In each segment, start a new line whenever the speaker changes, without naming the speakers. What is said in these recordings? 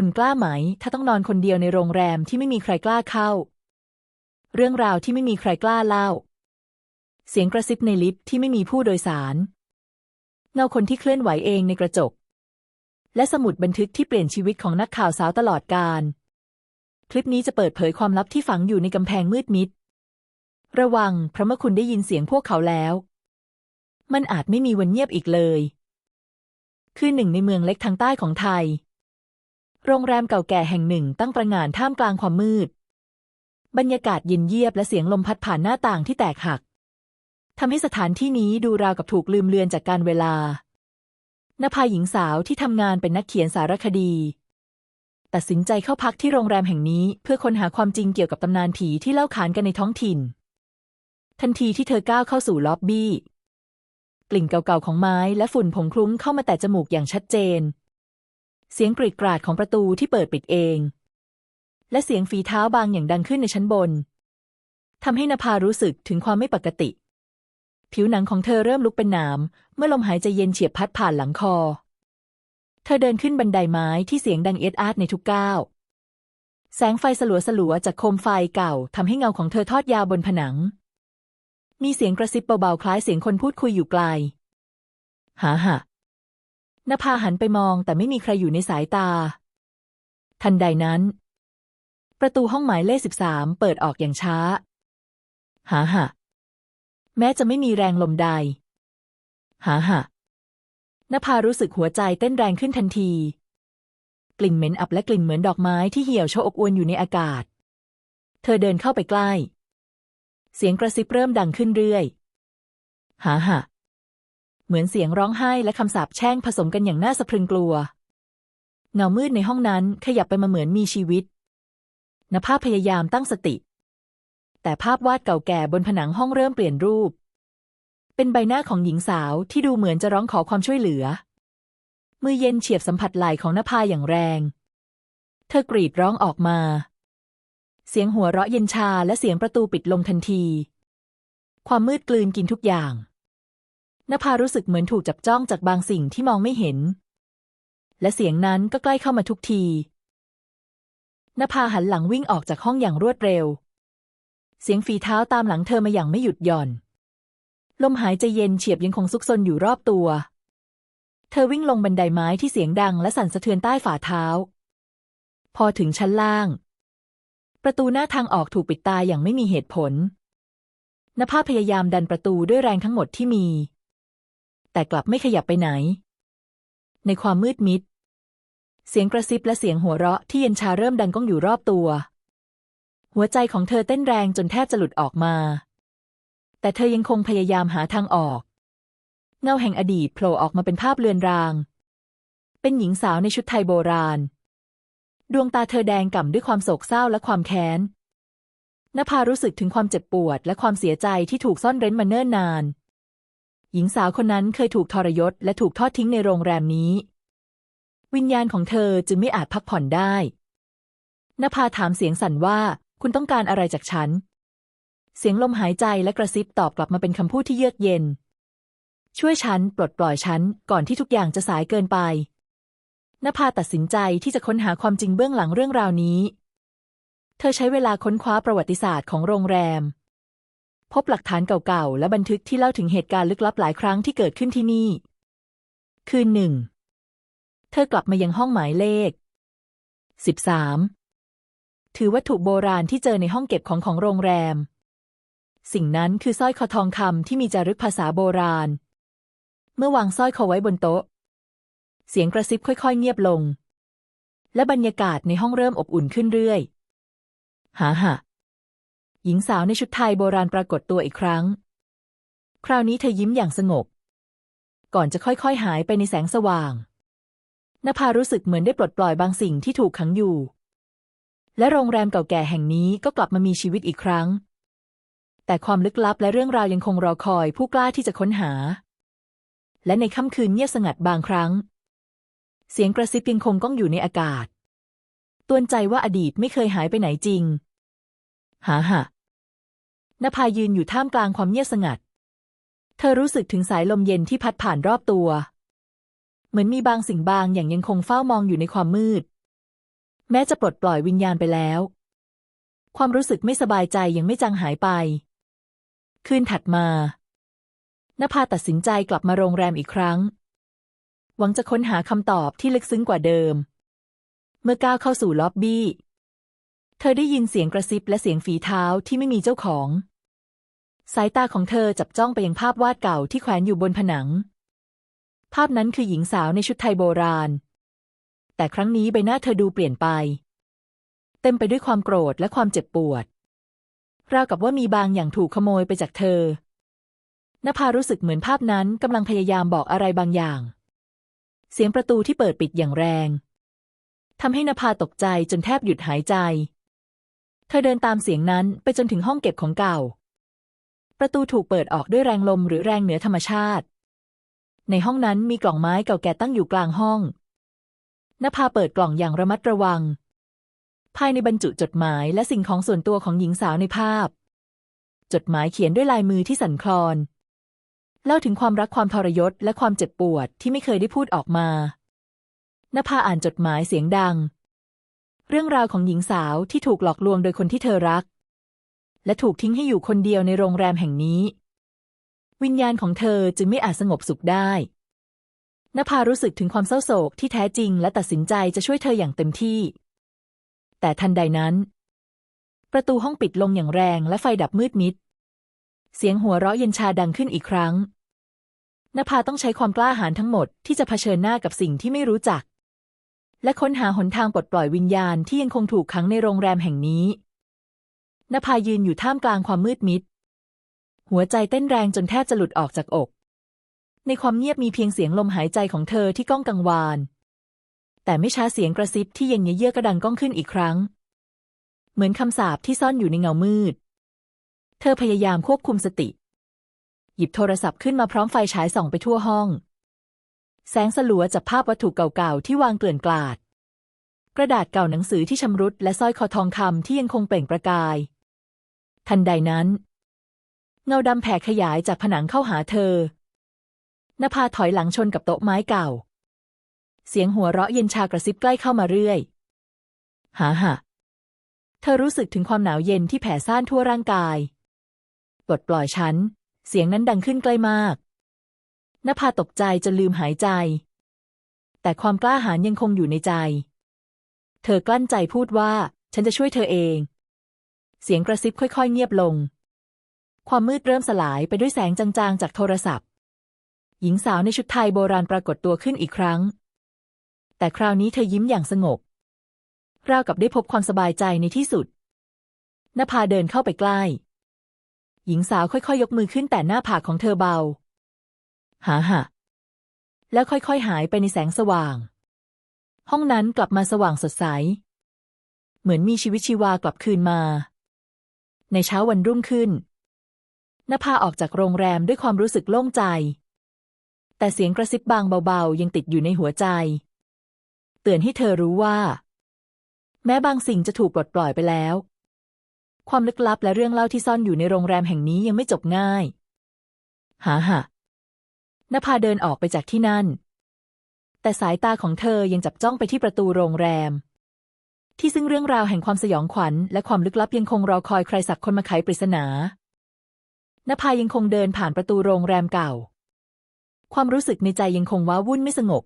คุณกล้าไหม ถ้าต้องนอนคนเดียวในโรงแรมที่ไม่มีใครกล้าเข้า เรื่องราวที่ไม่มีใครกล้าเล่า เสียงกระซิบในลิฟต์ที่ไม่มีผู้โดยสาร เงาคนที่เคลื่อนไหวเองในกระจก และสมุดบันทึกที่เปลี่ยนชีวิตของนักข่าวสาวตลอดกาลคลิปนี้จะเปิดเผยความลับที่ฝังอยู่ในกำแพงมืดมิด ระวังเพราะเมื่อคุณได้ยินเสียงพวกเขาแล้ว มันอาจไม่มีวันเงียบอีกเลย คือหนึ่งในเมืองเล็กทางใต้ของไทย โรงแรมเก่าแก่แห่งหนึ่งตั้งประงานท่ามกลางความมืด บรรยากาศเย็นเยียบและเสียงลมพัดผ่านหน้าต่างที่แตกหักทำให้สถานที่นี้ดูราวกับถูกลืมเลือนจากการเวลานภาหญิงสาวที่ทำงานเป็นนักเขียนสารคดี ตัดสินใจเข้าพักที่โรงแรมแห่งนี้เพื่อค้นหาความจริงเกี่ยวกับตำนานผีที่เล่าขานกันในท้องถิ่น ทันทีที่เธอก้าวเข้าสู่ล็อบบี้ กลิ่นเก่าๆของไม้และฝุ่นผงคลุ้งเข้ามาแต่จมูกอย่างชัดเจน เสียงกรีดกราดของประตูที่เปิดปิดเอง และเสียงฝีเท้าบางอย่างดังขึ้นในชั้นบนทำให้นภารู้สึกถึงความไม่ปกติ ผิวหนังของเธอเริ่มลุกเป็นหนามเมื่อลมหายใจเย็นเฉียบพัดผ่านหลังคอ เธอเดินขึ้นบันไดไม้ที่เสียงดังเอ็ดอาร์ในทุกก้าวแสงไฟสลัวสลัวจากโคมไฟเก่าทำให้เงาของเธอทอดยาวบนผนัง มีเสียงกระซิบเบาๆคล้ายเสียงคนพูดคุยอยู่ไกล หาหะ นภาหันไปมองแต่ไม่มีใครอยู่ในสายตา ทันใดนั้น ประตูห้องหมายเลขสิบสามเปิดออกอย่างช้า หาหะ แม้จะไม่มีแรงลมใด หาหะนภารู้สึกหัวใจเต้นแรงขึ้นทันที กลิ่นเหม็นอับและกลิ่นเหมือนดอกไม้ที่เหี่ยวโชอบอวนอยู่ในอากาศ เธอเดินเข้าไปใกล้ เสียงกระซิบเริ่มดังขึ้นเรื่อย หาหะ เหมือนเสียงร้องไห้และคำสาปแช่งผสมกันอย่างน่าสะพรึงกลัว เงามืดในห้องนั้นขยับไปมาเหมือนมีชีวิตนภาพยายามตั้งสติ แต่ภาพวาดเก่าแก่บนผนังห้องเริ่มเปลี่ยนรูป เป็นใบหน้าของหญิงสาวที่ดูเหมือนจะร้องขอความช่วยเหลือ มือเย็นเฉียบสัมผัสไหล่ของนภาอย่างแรง เธอกรีดร้องออกมา เสียงหัวเราะเย็นชาและเสียงประตูปิดลงทันที ความมืดกลืนกินทุกอย่าง นภารู้สึกเหมือนถูกจับจ้องจากบางสิ่งที่มองไม่เห็น และเสียงนั้นก็ใกล้เข้ามาทุกทีนภาหันหลังวิ่งออกจากห้องอย่างรวดเร็ว เสียงฝีเท้าตามหลังเธอมาอย่างไม่หยุดหย่อน ลมหายใจเย็นเฉียบยังคงซุกซนอยู่รอบตัว เธอวิ่งลงบันไดไม้ที่เสียงดังและสั่นสะเทือนใต้ฝ่าเท้า พอถึงชั้นล่าง ประตูหน้าทางออกถูกปิดตายอย่างไม่มีเหตุผลนภาพยายามดันประตูด้วยแรงทั้งหมดที่มี แต่กลับไม่ขยับไปไหน ในความมืดมิด เสียงกระซิบและเสียงหัวเราะที่เย็นชาเริ่มดังก้องอยู่รอบตัว หัวใจของเธอเต้นแรงจนแทบจะหลุดออกมา แต่เธอยังคงพยายามหาทางออก เงาแห่งอดีตโผล่ออกมาเป็นภาพเลือนราง เป็นหญิงสาวในชุดไทยโบราณ ดวงตาเธอแดงก่ำด้วยความโศกเศร้าและความแค้นนภารู้สึกถึงความเจ็บปวดและความเสียใจที่ถูกซ่อนเร้นมาเนิ่นนาน หญิงสาวคนนั้นเคยถูกทรยศและถูกทอดทิ้งในโรงแรมนี้ วิญญาณของเธอจึงไม่อาจพักผ่อนได้นภาถามเสียงสั่นว่า คุณต้องการอะไรจากฉัน เสียงลมหายใจและกระซิบตอบกลับมาเป็นคำพูดที่เยือกเย็น ช่วยฉัน ปลดปล่อยฉัน ก่อนที่ทุกอย่างจะสายเกินไปนภาตัดสินใจที่จะค้นหาความจริงเบื้องหลังเรื่องราวนี้ เธอใช้เวลาค้นคว้าประวัติศาสตร์ของโรงแรม พบหลักฐานเก่าๆ และบันทึกที่เล่าถึงเหตุการณ์ลึกลับหลายครั้งที่เกิดขึ้นที่นี่ คืนหนึ่ง เธอกลับมายังห้องหมายเลข 13 ถือวัตถุโบราณที่เจอในห้องเก็บของของโรงแรม สิ่งนั้นคือสร้อยคอทองคำที่มีจารึกภาษาโบราณ เมื่อวางสร้อยคอไว้บนโต๊ะ เสียงกระซิบค่อยๆ เงียบลง และบรรยากาศในห้องเริ่มอบอุ่นขึ้นเรื่อย หาหะ หญิงสาวในชุดไทยโบราณปรากฏตัวอีกครั้ง คราวนี้เธอยิ้มอย่างสงบ ก่อนจะค่อยๆหายไปในแสงสว่างนภารู้สึกเหมือนได้ปลดปล่อยบางสิ่งที่ถูกขังอยู่ และโรงแรมเก่าแก่แห่งนี้ก็กลับมามีชีวิตอีกครั้ง แต่ความลึกลับและเรื่องราวยังคงรอคอยผู้กล้าที่จะค้นหา และในค่ำคืนเงียบสงัดบางครั้ง เสียงกระซิบยังคงก้องอยู่ในอากาศตวนใจว่าอดีตไม่เคยหายไปไหนจริง หาหะ นภายืนอยู่ท่ามกลางความเงียบสงัด เธอรู้สึกถึงสายลมเย็นที่พัดผ่านรอบตัว เหมือนมีบางสิ่งบางอย่างยังคงเฝ้ามองอยู่ในความมืด แม้จะปลดปล่อยวิญญาณไปแล้ว ความรู้สึกไม่สบายใจยังไม่จางหายไป คืนถัดมานภาตัดสินใจกลับมาโรงแรมอีกครั้ง หวังจะค้นหาคำตอบที่ลึกซึ้งกว่าเดิม เมื่อก้าวเข้าสู่ล็อบบี้ เธอได้ยินเสียงกระซิบและเสียงฝีเท้าที่ไม่มีเจ้าของ สายตาของเธอจับจ้องไปยังภาพวาดเก่าที่แขวนอยู่บนผนัง ภาพนั้นคือหญิงสาวในชุดไทยโบราณ แต่ครั้งนี้ใบหน้าเธอดูเปลี่ยนไป เต็มไปด้วยความโกรธและความเจ็บปวด ราวกับว่ามีบางอย่างถูกขโมยไปจากเธอนภารู้สึกเหมือนภาพนั้นกำลังพยายามบอกอะไรบางอย่าง เสียงประตูที่เปิดปิดอย่างแรงทำให้นภาตกใจจนแทบหยุดหายใจ เธอเดินตามเสียงนั้นไปจนถึงห้องเก็บของเก่า ประตูถูกเปิดออกด้วยแรงลมหรือแรงเหนือธรรมชาติ ในห้องนั้นมีกล่องไม้เก่าแก่ตั้งอยู่กลางห้องนภาเปิดกล่องอย่างระมัดระวัง ภายในบรรจุจดหมายและสิ่งของส่วนตัวของหญิงสาวในภาพ จดหมายเขียนด้วยลายมือที่สั่นคลอน เล่าถึงความรักความทรยศและความเจ็บปวดที่ไม่เคยได้พูดออกมานภาอ่านจดหมายเสียงดัง เรื่องราวของหญิงสาวที่ถูกหลอกลวงโดยคนที่เธอรัก และถูกทิ้งให้อยู่คนเดียวในโรงแรมแห่งนี้ วิญญาณของเธอจึงไม่อาจสงบสุขได้นภารู้สึกถึงความเศร้าโศกที่แท้จริงและตัดสินใจจะช่วยเธออย่างเต็มที่ แต่ทันใดนั้น ประตูห้องปิดลงอย่างแรงและไฟดับมืดมิด เสียงหัวเราะเย็นชาดังขึ้นอีกครั้งนภาต้องใช้ความกล้าหาญทั้งหมดที่จะเผชิญหน้ากับสิ่งที่ไม่รู้จัก และค้นหาหนทางปลดปล่อยวิญญาณที่ยังคงถูกขังในโรงแรมแห่งนี้นภายืนอยู่ท่ามกลางความมืดมิด หัวใจเต้นแรงจนแทบจะหลุดออกจากอก ในความเงียบมีเพียงเสียงลมหายใจของเธอที่ก้องกังวาน แต่ไม่ช้าเสียงกระซิบที่เย็นเยือกกระดังก้องขึ้นอีกครั้ง เหมือนคำสาปที่ซ่อนอยู่ในเงามืด เธอพยายามควบคุมสติ หยิบโทรศัพท์ขึ้นมาพร้อมไฟฉายส่องไปทั่วห้อง แสงสลัวจับภาพวัตถุเก่าๆ ที่วางเกลื่อนกลาด กระดาษเก่าหนังสือที่ชำรุดและสร้อยคอทองคำที่ยังคงเปล่งประกาย ทันใดนั้น เงาดำแผ่ขยายจากผนังเข้าหาเธอนภาถอยหลังชนกับโต๊ะไม้เก่า เสียงหัวเราะเย็นชากระซิบใกล้เข้ามาเรื่อย หาหะเธอรู้สึกถึงความหนาวเย็นที่แผ่ซ่านทั่วร่างกายปลดปล่อยฉัน เสียงนั้นดังขึ้นใกล้มาก นภาตกใจจนลืมหายใจ แต่ความกล้าหาญยังคงอยู่ในใจ เธอกลั้นใจพูดว่า ฉันจะช่วยเธอเอง เสียงกระซิบค่อย ๆ เงียบลง ความมืดเริ่มสลายไปด้วยแสงจางๆ จากโทรศัพท์ หญิงสาวในชุดไทยโบราณปรากฏตัวขึ้นอีกครั้ง แต่คราวนี้เธอยิ้มอย่างสงบราวกับได้พบความสบายใจในที่สุดนภาเดินเข้าไปใกล้ หญิงสาวค่อยๆยกมือขึ้นแต่หน้าผากของเธอเบา หาหะแล้วค่อยๆหายไปในแสงสว่าง ห้องนั้นกลับมาสว่างสดใส เหมือนมีชีวิตชีวากลับคืนมา ในเช้าวันรุ่งขึ้นนภาออกจากโรงแรมด้วยความรู้สึกโล่งใจ แต่เสียงกระซิบบางเบาๆ ยังติดอยู่ในหัวใจ เตือนให้เธอรู้ว่า แม้บางสิ่งจะถูกปลดปล่อยไปแล้ว ความลึกลับและเรื่องเล่าที่ซ่อนอยู่ในโรงแรมแห่งนี้ยังไม่จบง่าย หาหะ นภาเดินออกไปจากที่นั่น แต่สายตาของเธอยังจับจ้องไปที่ประตูโรงแรม ที่ซึ่งเรื่องราวแห่งความสยองขวัญ และความลึกลับยังคงรอคอยใครสักคนมาไขปริศนานภายังคงเดินผ่านประตูโรงแรมเก่า ความรู้สึกในใจยังคงว้าวุ่นไม่สงบ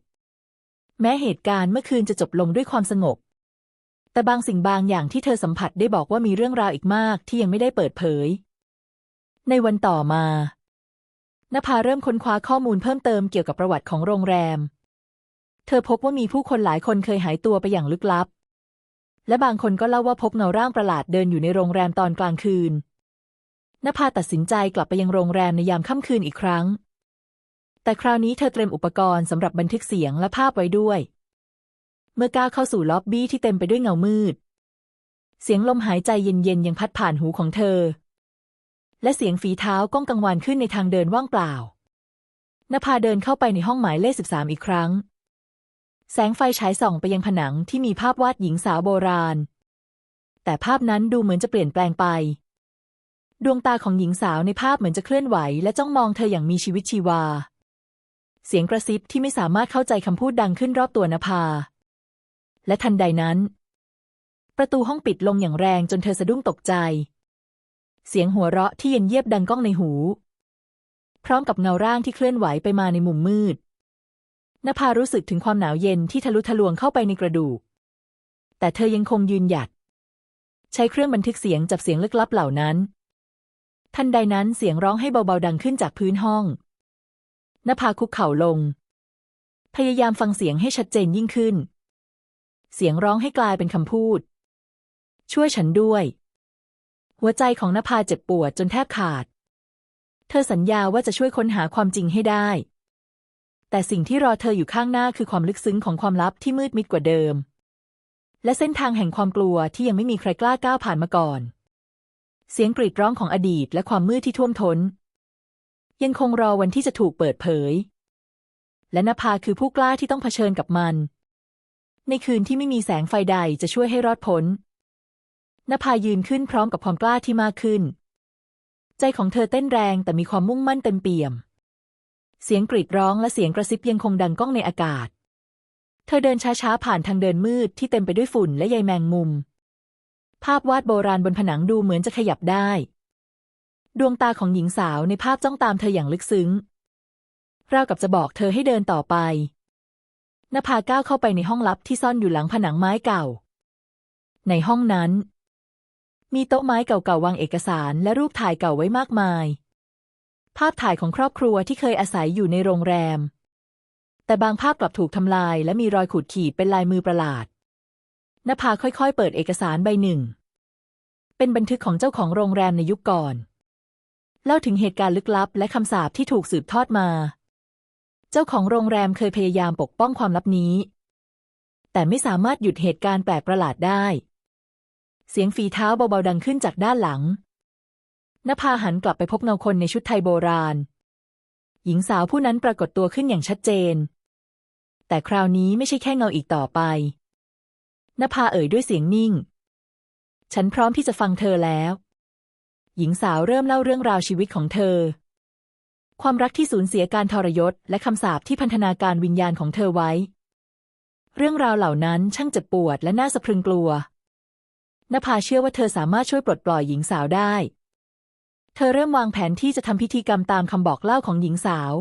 แม้เหตุการณ์เมื่อคืนจะจบลงด้วยความสงบ แต่บางสิ่งบางอย่างที่เธอสัมผัสได้บอกว่ามีเรื่องราวอีกมากที่ยังไม่ได้เปิดเผย ในวันต่อมา นภาเริ่มค้นคว้าข้อมูลเพิ่มเติมเกี่ยวกับประวัติของโรงแรม เธอพบว่ามีผู้คนหลายคนเคยหายตัวไปอย่างลึกลับ และบางคนก็เล่าว่าพบเงาร่างประหลาดเดินอยู่ในโรงแรมตอนกลางคืนนภาตัดสินใจกลับไปยังโรงแรมในยามค่ำคืนอีกครั้ง แต่คราวนี้เธอเตรียมอุปกรณ์สำหรับบันทึกเสียงและภาพไว้ด้วย เมื่อก้าวเข้าสู่ล็อบบี้ที่เต็มไปด้วยเงามืด เสียงลมหายใจเย็นๆยังพัดผ่านหูของเธอ และเสียงฝีเท้าก้องกังวานขึ้นในทางเดินว่างเปล่านภาเดินเข้าไปในห้องหมายเลขสิบสามอีกครั้ง แสงไฟฉายส่องไปยังผนังที่มีภาพวาดหญิงสาวโบราณ แต่ภาพนั้นดูเหมือนจะเปลี่ยนแปลงไป ดวงตาของหญิงสาวในภาพเหมือนจะเคลื่อนไหว และจ้องมองเธออย่างมีชีวิตชีวา เสียงกระซิบที่ไม่สามารถเข้าใจคำพูดดังขึ้นรอบตัวนภา และทันใดนั้น ประตูห้องปิดลงอย่างแรงจนเธอสะดุ้งตกใจ เสียงหัวเราะที่เย็นเยียบดังก้องในหู พร้อมกับเงาร่างที่เคลื่อนไหวไปมาในมุมมืดนภารู้สึกถึงความหนาวเย็นที่ทะลุทะลวงเข้าไปในกระดูก แต่เธอยังคงยืนหยัด ใช้เครื่องบันทึกเสียงจับเสียงลึกลับเหล่านั้น ทันใดนั้นเสียงร้องให้เบาๆดังขึ้นจากพื้นห้องนภาคุกเข่าลง พยายามฟังเสียงให้ชัดเจนยิ่งขึ้น เสียงร้องให้กลายเป็นคำพูด ช่วยฉันด้วย หัวใจของนภาเจ็บปวดจนแทบขาด เธอสัญญาว่าจะช่วยค้นหาความจริงให้ได้ แต่สิ่งที่รอเธออยู่ข้างหน้าคือความลึกซึ้งของความลับที่มืดมิดกว่าเดิม และเส้นทางแห่งความกลัวที่ยังไม่มีใครกล้าก้าวผ่านมาก่อน เสียงกรีดร้องของอดีตและความมืดที่ท่วมทน้น ยังคงรอวันที่จะถูกเปิดเผย และนภาคือผู้กล้าที่ต้องเผชิญกับมัน ในคืนที่ไม่มีแสงไฟใดจะช่วยให้รอดพ้น นภายืนขึ้นพร้อมกับความกล้าที่มากขึ้น ใจของเธอเต้นแรงแต่มีความมุ่งมั่นเต็มเปี่ยม เสียงกรีดร้องและเสียงกระซิบยังคงดังก้องในอากาศ เธอเดินช้าๆผ่านทางเดินมืดที่เต็มไปด้วยฝุ่นและใยแมงมุม ภาพวาดโบราณบนผนังดูเหมือนจะขยับได้ ดวงตาของหญิงสาวในภาพจ้องตามเธออย่างลึกซึ้งราวกับจะบอกเธอให้เดินต่อไปนภาก้าวเข้าไปในห้องลับที่ซ่อนอยู่หลังผนังไม้เก่า ในห้องนั้น มีโต๊ะไม้เก่าๆวางเอกสารและรูปถ่ายเก่าไว้มากมาย ภาพถ่ายของครอบครัวที่เคยอาศัยอยู่ในโรงแรม แต่บางภาพกลับถูกทำลาย และมีรอยขูดขีดเป็นลายมือประหลาดนภาค่อยๆ เปิดเอกสารใบหนึ่ง เป็นบันทึกของเจ้าของโรงแรมในยุคก่อน เล่าถึงเหตุการณ์ลึกลับ และคำสาปที่ถูกสืบทอดมา เจ้าของโรงแรมเคยพยายามปกป้องความลับนี้ แต่ไม่สามารถหยุดเหตุการณ์แปลกประหลาดได้ เสียงฝีเท้าเบาๆดังขึ้นจากด้านหลังนภาหันกลับไปพบเงาคนในชุดไทยโบราณ หญิงสาวผู้นั้นปรากฏตัวขึ้นอย่างชัดเจน แต่คราวนี้ไม่ใช่แค่เงาอีกต่อไปนภาเอ่ยด้วยเสียงนิ่ง ฉันพร้อมที่จะฟังเธอแล้ว หญิงสาวเริ่มเล่าเรื่องราวชีวิตของเธอ ความรักที่สูญเสียการทรยศ และคำสาปที่พันธนาการวิญญาณของเธอไว้ เรื่องราวเหล่านั้นช่างเจ็บปวดและน่าสะพรึงกลัว นภาเชื่อว่าเธอสามารถช่วยปลดปล่อยหญิงสาวได้ เธอเริ่มวางแผนที่จะทำพิธีกรรมตามคำบอกเล่าของหญิงสาว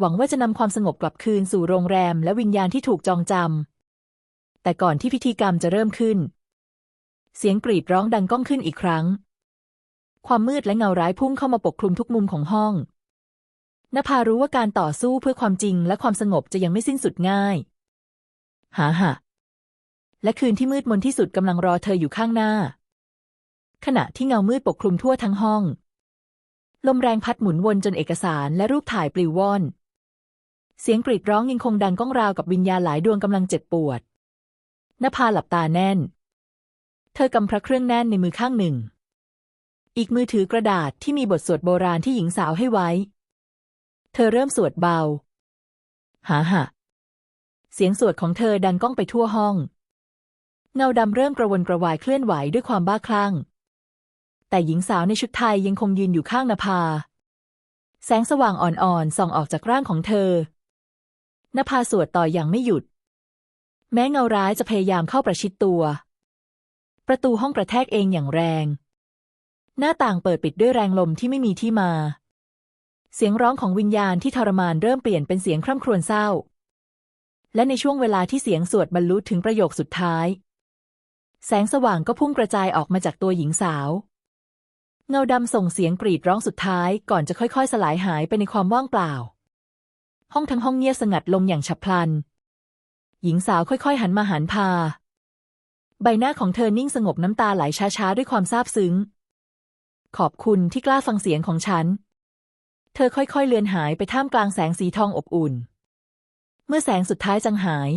หวังว่าจะนำความสงบกลับคืนสู่โรงแรมและวิญญาณที่ถูกจองจำ แต่ก่อนที่พิธีกรรมจะเริ่มขึ้น เสียงกรีดร้องดังก้องขึ้นอีกครั้ง ความมืดและเงาร้ายพุ่งเข้ามาปกคลุมทุกมุมของห้องนภารู้ว่าการต่อสู้เพื่อความจริงและความสงบจะยังไม่สิ้นสุดง่าย หาหะ และคืนที่มืดมนที่สุดกำลังรอเธออยู่ข้างหน้า ขณะที่เงามืดปกคลุมทั่วทั้งห้อง ลมแรงพัดหมุนวนจนเอกสารและรูปถ่ายปลิวว่อน เสียงกรีดร้องยังคงดังก้องราวกับวิญญาณหลายดวงกำลังเจ็บปวดนภาหลับตาแน่น เธอกำพระเครื่องแน่นในมือข้างหนึ่ง อีกมือถือกระดาษที่มีบทสวดโบราณที่หญิงสาวให้ไว้ เธอเริ่มสวดเบา หาหะ เสียงสวดของเธอดังก้องไปทั่วห้อง เงาดำเริ่มกระวนกระวายเคลื่อนไหวด้วยความบ้าคลั่ง แต่หญิงสาวในชุดไทยยังคงยืนอยู่ข้างนภา แสงสว่างอ่อนๆส่องออกจากร่างของเธอนภาสวดต่ออย่างไม่หยุด แม้เงาร้ายจะพยายามเข้าประชิดตัว ประตูห้องกระแทกเองอย่างแรง หน้าต่างเปิดปิดด้วยแรงลมที่ไม่มีที่มา เสียงร้องของวิญญาณที่ทรมานเริ่มเปลี่ยนเป็นเสียงคร่ำครวญเศร้า และในช่วงเวลาที่เสียงสวดบรรลุถึงประโยคสุดท้าย แสงสว่างก็พุ่งกระจายออกมาจากตัวหญิงสาว เงาดำส่งเสียงกรีดร้องสุดท้ายก่อนจะค่อยๆ สลายหายไปในความว่างเปล่า ห้องทั้งห้องเงียบสงัดลงอย่างฉับพลัน หญิงสาวค่อยๆ หันมาหันพา ใบหน้าของเธอนิ่งสงบน้ำตาไหลช้าๆ ด้วยความซาบซึ้ง ขอบคุณที่กล้าฟังเสียงของฉัน เธอค่อยๆ เลือนหายไปท่ามกลางแสงสีทองอบอุ่น เมื่อแสงสุดท้ายจางหาย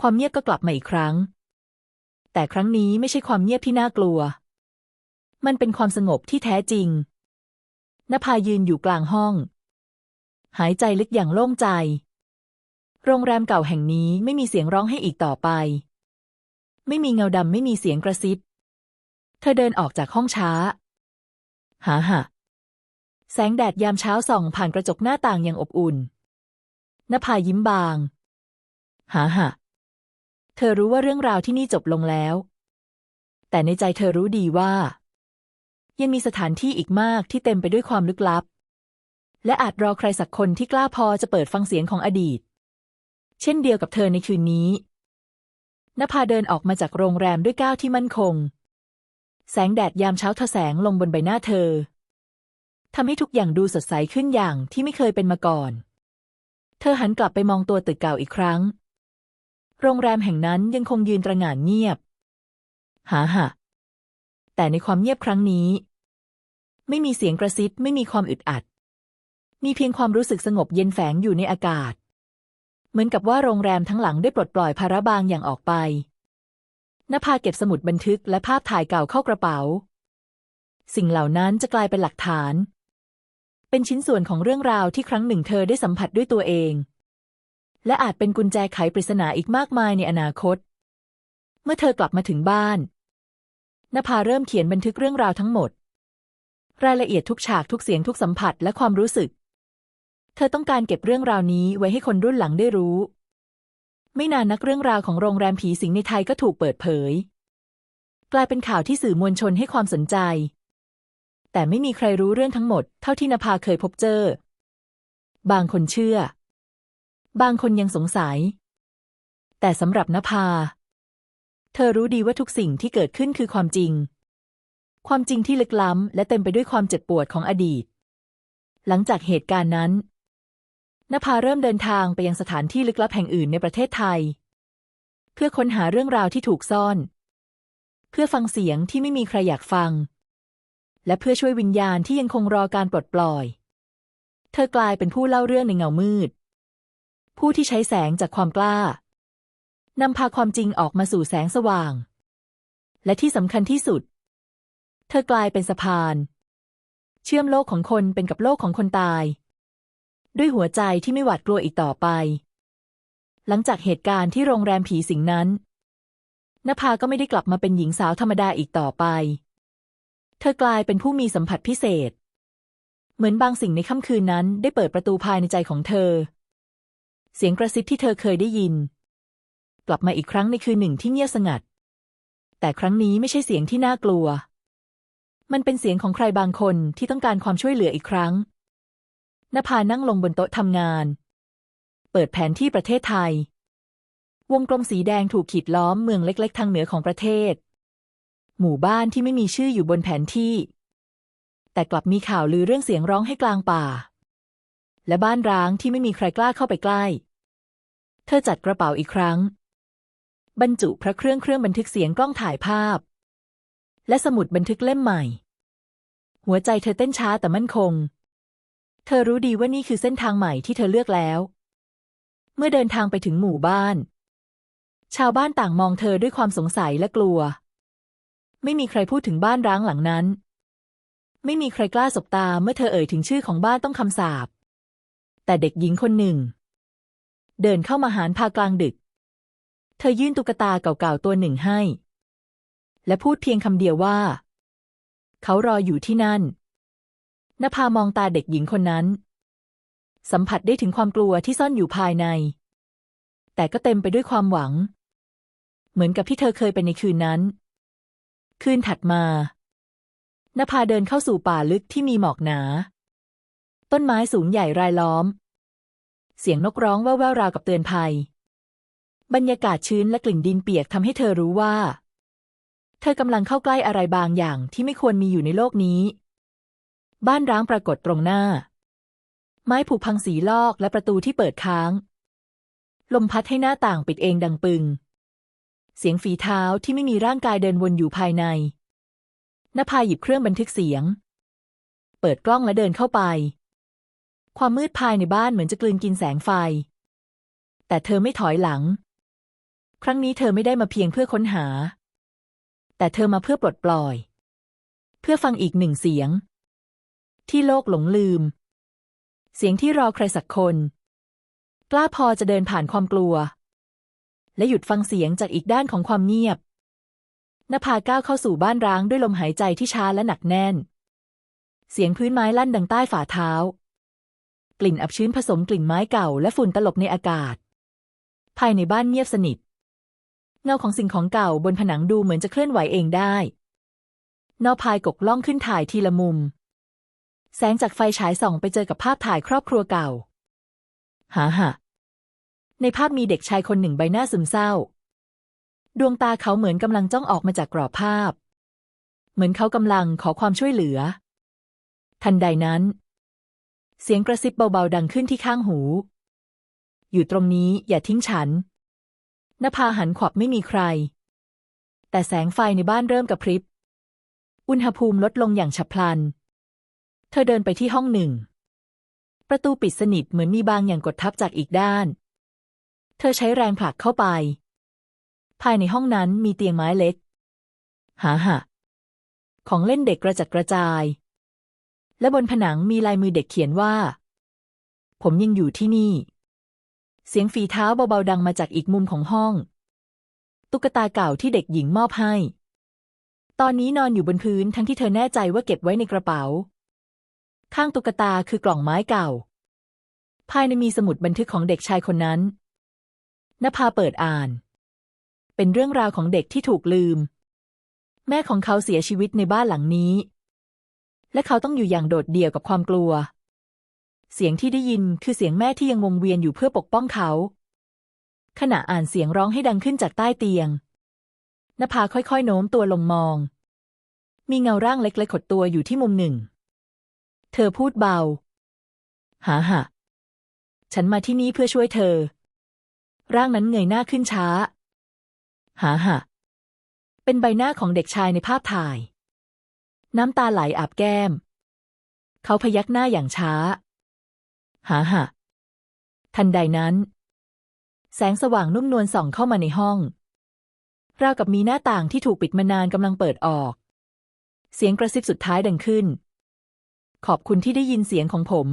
ความเงียบก็กลับมาอีกครั้ง แต่ครั้งนี้ไม่ใช่ความเงียบที่น่ากลัว มันเป็นความสงบที่แท้จริงนภายืนอยู่กลางห้อง หายใจลึกอย่างโล่งใจ โรงแรมเก่าแห่งนี้ไม่มีเสียงร้องให้อีกต่อไป ไม่มีเงาดำไม่มีเสียงกระซิบ เธอเดินออกจากห้องช้า หาหะแสงแดดยามเช้าส่องผ่านกระจกหน้าต่างอย่างอบอุ่นนภายิ้มบาง หาหะ เธอรู้ว่าเรื่องราวที่นี่จบลงแล้ว แต่ในใจเธอรู้ดีว่า ยังมีสถานที่อีกมากที่เต็มไปด้วยความลึกลับ และอาจรอใครสักคนที่กล้าพอจะเปิดฟังเสียงของอดีต เช่นเดียวกับเธอในคืนนี้นภาเดินออกมาจากโรงแรมด้วยก้าวที่มั่นคง แสงแดดยามเช้าทะแสงลงบนใบหน้าเธอทำให้ทุกอย่างดูสดใสขึ้นอย่างที่ไม่เคยเป็นมาก่อน เธอหันกลับไปมองตัวตึกเก่าอีกครั้ง โรงแรมแห่งนั้นยังคงยืนตระหง่านเงียบ หาหะแต่ในความเงียบครั้งนี้ ไม่มีเสียงกระซิบไม่มีความอึดอัด มีเพียงความรู้สึกสงบเย็นแฝงอยู่ในอากาศ เหมือนกับว่าโรงแรมทั้งหลังได้ปลดปล่อยภาระบางอย่างออกไปนภาเก็บสมุดบันทึกและภาพถ่ายเก่าเข้ากระเป๋า สิ่งเหล่านั้นจะกลายเป็นหลักฐาน เป็นชิ้นส่วนของเรื่องราวที่ครั้งหนึ่งเธอได้สัมผัสด้วยตัวเอง และอาจเป็นกุญแจไขปริศนาอีกมากมายในอนาคต เมื่อเธอกลับมาถึงบ้านนภาเริ่มเขียนบันทึกเรื่องราวทั้งหมด รายละเอียดทุกฉากทุกเสียงทุกสัมผัสและความรู้สึก เธอต้องการเก็บเรื่องราวนี้ไว้ให้คนรุ่นหลังได้รู้ ไม่นานนักเรื่องราวของโรงแรมผีสิงในไทยก็ถูกเปิดเผย กลายเป็นข่าวที่สื่อมวลชนให้ความสนใจ แต่ไม่มีใครรู้เรื่องทั้งหมด เท่าที่นภาเคยพบเจอ บางคนเชื่อ บางคนยังสงสัย แต่สำหรับนภา เธอรู้ดีว่าทุกสิ่งที่เกิดขึ้นคือความจริง ความจริงที่ลึกล้ำและเต็มไปด้วยความเจ็บปวดของอดีต หลังจากเหตุการณ์นั้นนภาเริ่มเดินทางไปยังสถานที่ลึกลับแห่งอื่นในประเทศไทย เพื่อค้นหาเรื่องราวที่ถูกซ่อน เพื่อฟังเสียงที่ไม่มีใครอยากฟัง และเพื่อช่วยวิญญาณที่ยังคงรอการปลดปล่อย เธอกลายเป็นผู้เล่าเรื่องในเงามืด ผู้ที่ใช้แสงจากความกล้านำพาความจริงออกมาสู่แสงสว่าง และที่สำคัญที่สุด เธอกลายเป็นสะพาน เชื่อมโลกของคนเป็นกับโลกของคนตาย ด้วยหัวใจที่ไม่หวาดกลัวอีกต่อไป หลังจากเหตุการณ์ที่โรงแรมผีสิงนั้นนภาก็ไม่ได้กลับมาเป็นหญิงสาวธรรมดาอีกต่อไป เธอกลายเป็นผู้มีสัมผัสพิเศษ เหมือนบางสิ่งในค่ำคืนนั้นได้เปิดประตูภายในใจของเธอ เสียงกระซิบที่เธอเคยได้ยิน กลับมาอีกครั้งในคืนหนึ่งที่เงียบสงัด แต่ครั้งนี้ไม่ใช่เสียงที่น่ากลัว มันเป็นเสียงของใครบางคนที่ต้องการความช่วยเหลืออีกครั้งนภานั่งลงบนโต๊ะทำงาน เปิดแผนที่ประเทศไทย วงกลมสีแดงถูกขีดล้อมเมืองเล็ก ๆ ทางเหนือของประเทศ หมู่บ้านที่ไม่มีชื่ออยู่บนแผนที่ แต่กลับมีข่าวลือเรื่องเสียงร้องให้กลางป่า และบ้านร้างที่ไม่มีใครกล้าเข้าไปใกล้ เธอจัดกระเป๋าอีกครั้ง บรรจุพระเครื่องเครื่องบันทึกเสียงกล้องถ่ายภาพ และสมุดบันทึกเล่มใหม่ หัวใจเธอเต้นช้าแต่มั่นคง เธอรู้ดีว่านี่คือเส้นทางใหม่ที่เธอเลือกแล้ว เมื่อเดินทางไปถึงหมู่บ้าน ชาวบ้านต่างมองเธอด้วยความสงสัยและกลัว ไม่มีใครพูดถึงบ้านร้างหลังนั้น ไม่มีใครกล้าสบตาเมื่อเธอเอ่ยถึงชื่อของบ้านต้องคำสาปแต่เด็กหญิงคนหนึ่ง เดินเข้ามาหารพากลางดึก เธอยื่นตุ๊กตาเก่าๆตัวหนึ่งให้ และพูดเพียงคำเดียวว่า เขารออยู่ที่นั่นนภามองตาเด็กหญิงคนนั้น สัมผัสได้ถึงความกลัวที่ซ่อนอยู่ภายใน แต่ก็เต็มไปด้วยความหวัง เหมือนกับที่เธอเคยเป็นในคืนนั้น คืนถัดมานภาเดินเข้าสู่ป่าลึกที่มีหมอกหนา ต้นไม้สูงใหญ่รายล้อม เสียงนกร้องแว่วๆราวกับเตือนภัย บรรยากาศชื้นและกลิ่นดินเปียกทำให้เธอรู้ว่า เธอกำลังเข้าใกล้อะไรบางอย่างที่ไม่ควรมีอยู่ในโลกนี้ บ้านร้างปรากฏตรงหน้า ไม้ผุพังสีลอกและประตูที่เปิดค้าง ลมพัดให้หน้าต่างปิดเองดังปึง เสียงฝีเท้าที่ไม่มีร่างกายเดินวนอยู่ภายในนภาหยิบเครื่องบันทึกเสียง เปิดกล้องและเดินเข้าไป ความมืดภายในบ้านเหมือนจะกลืนกินแสงไฟ แต่เธอไม่ถอยหลัง ครั้งนี้เธอไม่ได้มาเพียงเพื่อค้นหา แต่เธอมาเพื่อปลดปล่อย เพื่อฟังอีกหนึ่งเสียง ที่โลกหลงลืม เสียงที่รอใครสักคน กล้าพอจะเดินผ่านความกลัว และหยุดฟังเสียงจากอีกด้านของความเงียบนภาก้าวเข้าสู่บ้านร้างด้วยลมหายใจที่ช้าและหนักแน่น เสียงพื้นไม้ลั่นดังใต้ฝ่าเท้า กลิ่นอับชื้นผสมกลิ่นไม้เก่าและฝุ่นตลบในอากาศ ภายในบ้านเงียบสนิท เงาของสิ่งของเก่าบนผนังดูเหมือนจะเคลื่อนไหวเองได้ นอพายกกล่องขึ้นถ่ายทีละมุม แสงจากไฟฉายส่องไปเจอกับภาพถ่ายครอบครัวเก่าหาหะในภาพมีเด็กชายคนหนึ่งใบหน้าซึมเศร้า ดวงตาเขาเหมือนกำลังจ้องออกมาจากกรอบภาพ เหมือนเขากำลังขอความช่วยเหลือ ทันใดนั้น เสียงกระซิบเบาๆดังขึ้นที่ข้างหู อยู่ตรงนี้อย่าทิ้งฉันนภาหันขวับไม่มีใคร แต่แสงไฟในบ้านเริ่มกระพริบ อุณหภูมิลดลงอย่างฉับพลัน เธอเดินไปที่ห้องหนึ่ง ประตูปิดสนิทเหมือนมีบางอย่างกดทับจากอีกด้าน เธอใช้แรงผลักเข้าไป ภายในห้องนั้นมีเตียงไม้เล็ก หาหะของเล่นเด็กกระจัดกระจาย และบนผนังมีลายมือเด็กเขียนว่า ผมยังอยู่ที่นี่ เสียงฝีเท้าเบาๆดังมาจากอีกมุมของห้อง ตุ๊กตาเก่าที่เด็กหญิงมอบให้ ตอนนี้นอนอยู่บนพื้นทั้งที่เธอแน่ใจว่าเก็บไว้ในกระเป๋า ข้างตุ๊กตาคือกล่องไม้เก่า ภายในมีสมุดบันทึกของเด็กชายคนนั้นนภาเปิดอ่าน เป็นเรื่องราวของเด็กที่ถูกลืม แม่ของเขาเสียชีวิตในบ้านหลังนี้ และเขาต้องอยู่อย่างโดดเดี่ยวกับความกลัว เสียงที่ได้ยินคือเสียงแม่ที่ยังวงเวียนอยู่เพื่อปกป้องเขา ขณะอ่านเสียงร้องให้ดังขึ้นจากใต้เตียงนภาค่อยๆ โน้มตัวลงมอง มีเงาร่างเล็กๆขดตัวอยู่ที่มุมหนึ่ง เธอพูดเบา หาหะฉันมาที่นี่เพื่อช่วยเธอ ร่างนั้นเงยหน้าขึ้นช้า หาหะเป็นใบหน้าของเด็กชายในภาพถ่าย น้ำตาไหลอาบแก้ม เขาพยักหน้าอย่างช้า หาหะทันใดนั้น แสงสว่างนุ่มนวลส่องเข้ามาในห้อง ราวกับมีหน้าต่างที่ถูกปิดมานานกำลังเปิดออก เสียงกระซิบสุดท้ายดังขึ้น ขอบคุณที่ได้ยินเสียงของผม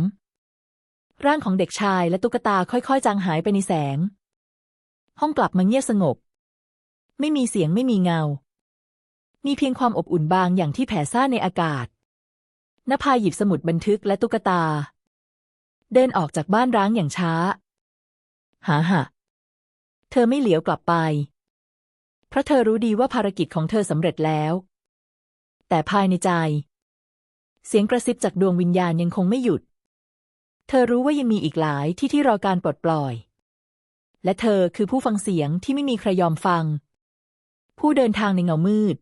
ร่างของเด็กชายและตุ๊กตาค่อยๆ จางหายไปในแสง ห้องกลับมาเงียบสงบ ไม่มีเสียงไม่มีเงา มีเพียงความอบอุ่นบางอย่างที่แผ่ซ่านในอากาศนภาหยิบสมุดบันทึกและตุ๊กตา เดินออกจากบ้านร้างอย่างช้า หาหะ เธอไม่เหลียวกลับไป เพราะเธอรู้ดีว่าภารกิจของเธอสำเร็จแล้ว แต่ภายในใจ เสียงกระซิบจากดวงวิญญาณยังคงไม่หยุด เธอรู้ว่ายังมีอีกหลายที่ที่รอการปลดปล่อย และเธอคือผู้ฟังเสียงที่ไม่มีใครยอมฟัง ผู้เดินทางในเงามืด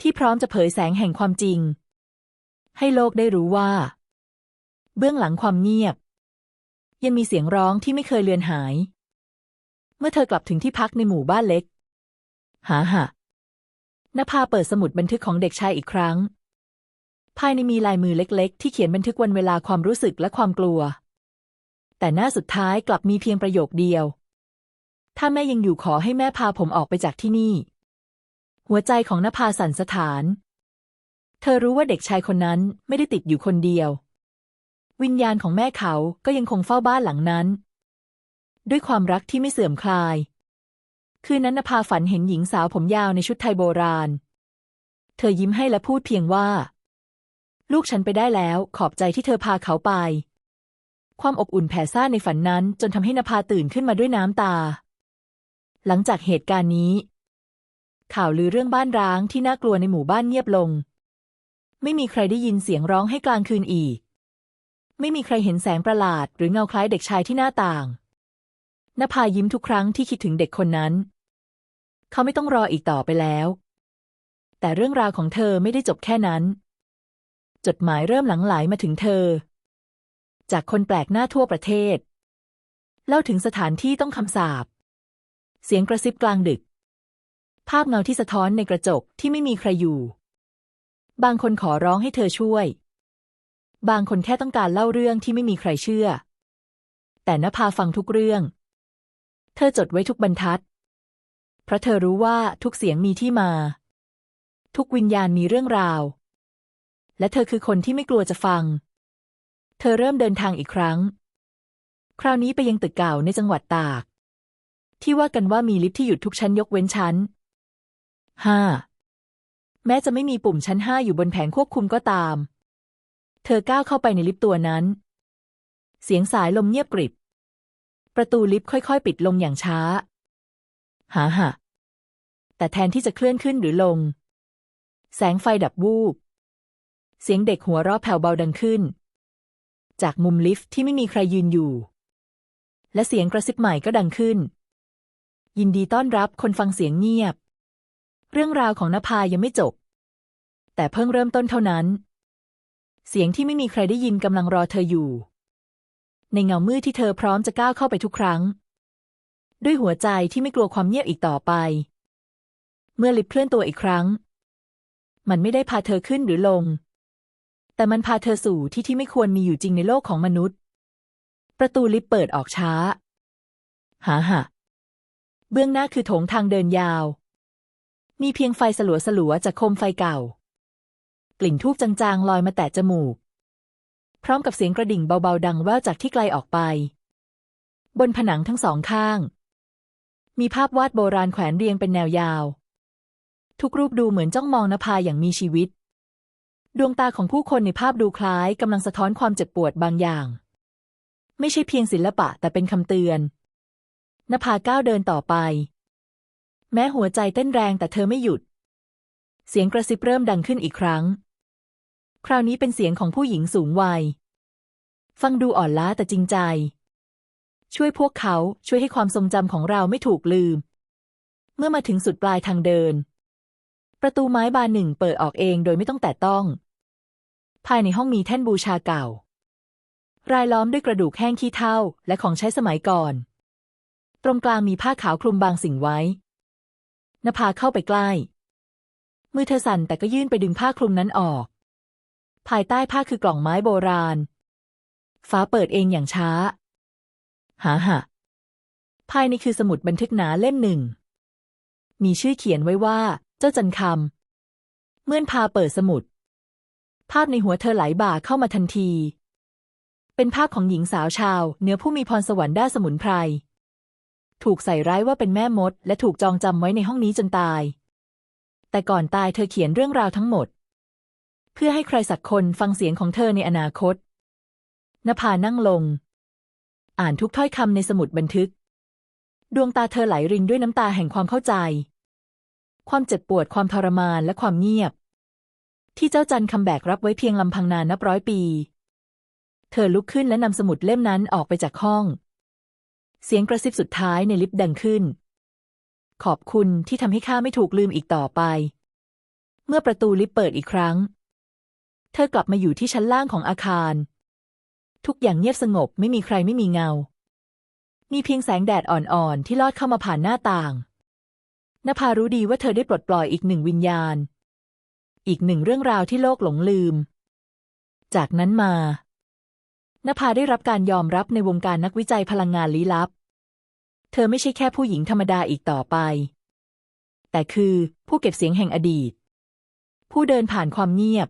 ที่พร้อมจะเผยแสงแห่งความจริง ให้โลกได้รู้ว่า เบื้องหลังความเงียบ ยังมีเสียงร้องที่ไม่เคยเลือนหาย เมื่อเธอกลับถึงที่พักในหมู่บ้านเล็ก หาหะนภาเปิดสมุดบันทึกของเด็กชายอีกครั้ง ภายในมีลายมือเล็ก ๆ ที่เขียนบันทึกวันเวลาความรู้สึกและความกลัว แต่หน้าสุดท้ายกลับมีเพียงประโยคเดียว ถ้าแม่ยังอยู่ขอให้แม่พาผมออกไปจากที่นี่ หัวใจของนภาสั่นสะท้าน เธอรู้ว่าเด็กชายคนนั้นไม่ได้ติดอยู่คนเดียว วิญญาณของแม่เขาก็ยังคงเฝ้าบ้านหลังนั้น ด้วยความรักที่ไม่เสื่อมคลาย คืนนั้นนภาฝันเห็นหญิงสาวผมยาวในชุดไทยโบราณ เธอยิ้มให้และพูดเพียงว่า ลูกฉันไปได้แล้ว ขอบใจที่เธอพาเขาไป ความอบอุ่นแผ่ซ่านในฝันนั้น จนทำให้นภาตื่นขึ้นมาด้วยน้ำตา หลังจากเหตุการณ์นี้ ข่าวลือเรื่องบ้านร้างที่น่ากลัวในหมู่บ้านเงียบลง ไม่มีใครได้ยินเสียงร้องให้กลางคืนอีก ไม่มีใครเห็นแสงประหลาด หรือเงาคล้ายเด็กชายที่หน้าต่างนภายิ้มทุกครั้งที่คิดถึงเด็กคนนั้น เขาไม่ต้องรออีกต่อไปแล้ว แต่เรื่องราวของเธอไม่ได้จบแค่นั้น จดหมายเริ่มหลังไหลมาถึงเธอ จากคนแปลกหน้าทั่วประเทศ เล่าถึงสถานที่ต้องคำสาป เสียงกระซิบกลางดึก ภาพเงาที่สะท้อนในกระจกที่ไม่มีใครอยู่ บางคนขอร้องให้เธอช่วย บางคนแค่ต้องการเล่าเรื่องที่ไม่มีใครเชื่อ แต่นภาฟังทุกเรื่อง เธอจดไว้ทุกบรรทัด เพราะเธอรู้ว่าทุกเสียงมีที่มา ทุกวิญญาณมีเรื่องราว และเธอคือคนที่ไม่กลัวจะฟัง เธอเริ่มเดินทางอีกครั้ง คราวนี้ไปยังตึกเก่าในจังหวัดตาก ที่ว่ากันว่ามีลิฟต์ที่หยุดทุกชั้นยกเว้นชั้น ห้าแม้จะไม่มีปุ่มชั้นห้าอยู่บนแผงควบคุมก็ตาม เธอก้าวเข้าไปในลิฟต์ตัวนั้น เสียงสายลมเงียบกริบ ประตูลิฟต์ค่อยๆ ปิดลงอย่างช้า หาหะแต่แทนที่จะเคลื่อนขึ้นหรือลง แสงไฟดับวูบ เสียงเด็กหัวเราะแผ่วเบาดังขึ้น จากมุมลิฟต์ที่ไม่มีใครยืนอยู่ และเสียงกระซิบใหม่ก็ดังขึ้น ยินดีต้อนรับคนฟังเสียงเงียบ เรื่องราวของนภายังไม่จบ แต่เพิ่งเริ่มต้นเท่านั้น เสียงที่ไม่มีใครได้ยินกำลังรอเธออยู่ ในเงามืดที่เธอพร้อมจะก้าวเข้าไปทุกครั้ง ด้วยหัวใจที่ไม่กลัวความเงียบอีกต่อไป เมื่อลิฟเคลื่อนตัวอีกครั้ง มันไม่ได้พาเธอขึ้นหรือลง แต่มันพาเธอสู่ที่ที่ไม่ควรมีอยู่จริงในโลกของมนุษย์ ประตูลิฟต์เปิดออกช้าหาหะเบื้องหน้าคือโถงทางเดินยาว มีเพียงไฟสลัวสลัวๆจากโคมไฟเก่า กลิ่นทูบจางๆ ลอยมาแตะจมูก พร้อมกับเสียงกระดิ่งเบาๆ ดังแว่วจากที่ไกลออกไป บนผนังทั้งสองข้าง มีภาพวาดโบราณแขวนเรียงเป็นแนวยาว ทุกรูปดูเหมือนจ้องมองนภาอย่างมีชีวิต ดวงตาของผู้คนในภาพดูคล้ายกำลังสะท้อนความเจ็บปวดบางอย่าง ไม่ใช่เพียงศิลปะแต่เป็นคำเตือนนภาก้าวเดินต่อไป แม้หัวใจเต้นแรงแต่เธอไม่หยุด เสียงกระซิบเริ่มดังขึ้นอีกครั้ง คราวนี้เป็นเสียงของผู้หญิงสูงวัย ฟังดูอ่อนล้าแต่จริงใจ ช่วยพวกเขาช่วยให้ความทรงจำของเราไม่ถูกลืม เมื่อมาถึงสุดปลายทางเดิน ประตูไม้บานหนึ่งเปิดออกเองโดยไม่ต้องแตะต้อง ภายในห้องมีแท่นบูชาเก่า รายล้อมด้วยกระดูกแห้งขี้เถ้าและของใช้สมัยก่อน ตรงกลางมีผ้าขาวคลุมบางสิ่งไว้ นภาเข้าไปใกล้ มือเธอสั่นแต่ก็ยื่นไปดึงผ้าคลุมนั้นออก ภายใต้ผ้าคือกล่องไม้โบราณ ฟ้าเปิดเองอย่างช้า หาหะภายในคือสมุดบันทึกหนาเล่มหนึ่ง มีชื่อเขียนไว้ว่า เจ้าจันคำ เมื่อนพาเปิดสมุด ภาพในหัวเธอไหลบ่าเข้ามาทันที เป็นภาพของหญิงสาวชาว เหนือผู้มีพรสวรรค์ด้านสมุนไพร ถูกใส่ร้ายว่าเป็นแม่มด และถูกจองจำไว้ในห้องนี้จนตาย แต่ก่อนตายเธอเขียนเรื่องราวทั้งหมด เพื่อให้ใครสักคนฟังเสียงของเธอในอนาคตนภานั่งลง อ่านทุกถ้อยคำในสมุดบันทึก ดวงตาเธอไหลรินด้วยน้ำตาแห่งความเข้าใจ ความเจ็บปวดความทรมานและความเงียบ ที่เจ้าจันคำแบกรับไว้เพียงลำพังนานนับร้อยปี เธอลุกขึ้นและนำสมุดเล่มนั้นออกไปจากห้อง เสียงกระซิบสุดท้ายในลิฟต์ดังขึ้น ขอบคุณที่ทำให้ข้าไม่ถูกลืมอีกต่อไป เมื่อประตูลิฟต์เปิดอีกครั้ง เธอกลับมาอยู่ที่ชั้นล่างของอาคาร ทุกอย่างเงียบสงบไม่มีใครไม่มีเงา มีเพียงแสงแดดอ่อนๆ ที่ลอดเข้ามาผ่านหน้าต่างนภารู้ดีว่าเธอได้ปลดปล่อยอีกหนึ่งวิญญาณ อีกหนึ่งเรื่องราวที่โลกหลงลืม จากนั้นมา นภาได้รับการยอมรับในวงการนักวิจัยพลังงานลี้ลับ เธอไม่ใช่แค่ผู้หญิงธรรมดาอีกต่อไป แต่คือผู้เก็บเสียงแห่งอดีต ผู้เดินผ่านความเงียบ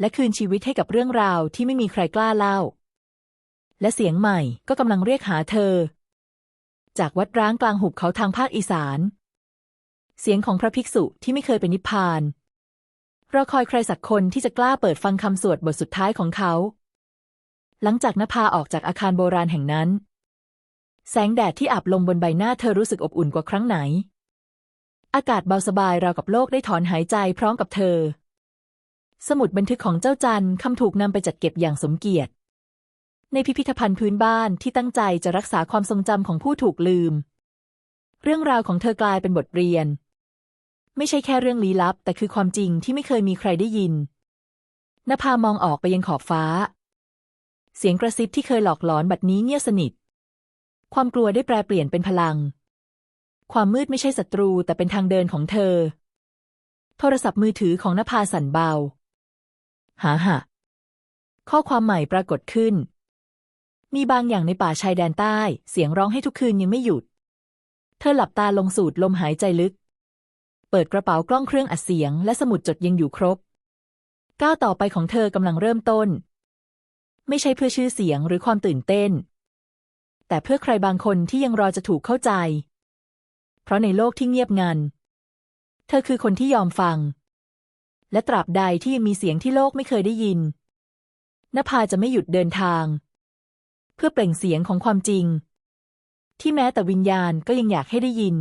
และคืนชีวิตให้กับเรื่องราวที่ไม่มีใครกล้าเล่า และเสียงใหม่ก็กำลังเรียกหาเธอ จากวัดร้างกลางหุบเขาทางภาคอีสาน เสียงของพระภิกษุที่ไม่เคยเป็นนิพพานรอคอยใครสักคนที่จะกล้าเปิดฟังคำสวดบทสุดท้ายของเขา หลังจากนภาออกจากอาคารโบราณแห่งนั้น แสงแดดที่อับลงบนใบหน้าเธอรู้สึกอบอุ่นกว่าครั้งไหน อากาศเบาสบายราวกับโลกได้ถอนหายใจพร้อมกับเธอ สมุดบันทึกของเจ้าจันคำถูกนำไปจัดเก็บอย่างสมเกียรติ ในพิพิธภัณฑ์พื้นบ้านที่ตั้งใจจะรักษาความทรงจำของผู้ถูกลืม เรื่องราวของเธอกลายเป็นบทเรียน ไม่ใช่แค่เรื่องลี้ลับ แต่คือความจริงที่ไม่เคยมีใครได้ยินนภามองออกไปยังขอบฟ้า เสียงกระซิบที่เคยหลอกหลอนบัดนี้เงียบสนิท ความกลัวได้แปลเปลี่ยนเป็นพลัง ความมืดไม่ใช่ศัตรูแต่เป็นทางเดินของเธอ โทรศัพท์มือถือของนภาสั่นเบา หาหะข้อความใหม่ปรากฏขึ้น มีบางอย่างในป่าชายแดนใต้ เสียงร้องให้ทุกคืนยังไม่หยุด เธอหลับตาลงสูดลมหายใจลึก เปิดกระเป๋ากล้องเครื่องอัดเสียง และสมุดจดยังอยู่ครบ ก้าวต่อไปของเธอกำลังเริ่มต้น ไม่ใช่เพื่อชื่อเสียงหรือความตื่นเต้น แต่เพื่อใครบางคนที่ยังรอจะถูกเข้าใจ เพราะในโลกที่เงียบงัน เธอคือคนที่ยอมฟัง และตราบใดที่ยังมีเสียงที่โลกไม่เคยได้ยินนภาจะไม่หยุดเดินทาง เพื่อเปล่งเสียงของความจริง ที่แม้แต่วิญญาณก็ยังอยากให้ได้ยิน